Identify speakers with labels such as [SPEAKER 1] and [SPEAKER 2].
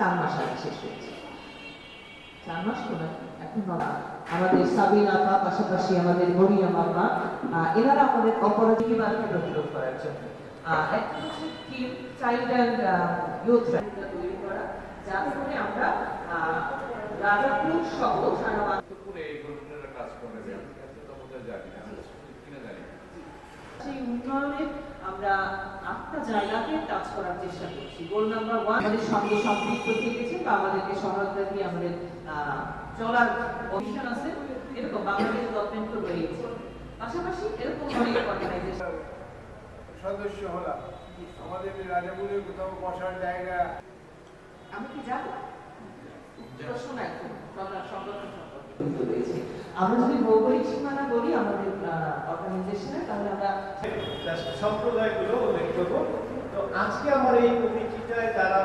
[SPEAKER 1] চার মাস আগে শেষ হয়েছে। চার মাস তো এখন নয়। আমাদের সাবিন আপা পাশাপাশি আমাদের মরিয়াম আপা এনারা আমাদের অপরাধীবাদকে প্রতিরোধ করার জন্য। একটা হচ্ছে টিম চাইল্ড অ্যান্ড ইউথ তৈরি করা আমরা রাজাপুর সহ সারা বাংলা
[SPEAKER 2] করে এই গঠনের কাজ করে দেন এটা তো বোধহয় জানি না কিনা জানি না।
[SPEAKER 1] সেই উন্নয়নে আমরা আটটা জায়গাকে টাচ করার চেষ্টা করছি। গোল নাম্বার ওয়ান আমাদের সঙ্গে সম্পৃক্ত থেকেছে বা আমাদেরকে সহায়তা দিয়ে আমাদের চলার অভিযান আছে। এরকম বাংলাদেশ গভর্নমেন্ট তো রয়েছে। পাশাপাশি এরকম অনেক অর্গানাইজেশন
[SPEAKER 3] সদস্য হলাম। আমাদের রাজাপুরে কোথাও বসার জায়গা।
[SPEAKER 1] আমি কি জানি? প্রশ্ন সম্পর্কে। আমরা যদি ভৌগোলিক সীমানা বলি আমরা
[SPEAKER 4] সম্প্রদায়গুলো উল্লেখ করব। তো আজকে আমার এই কমিটিটায় যারা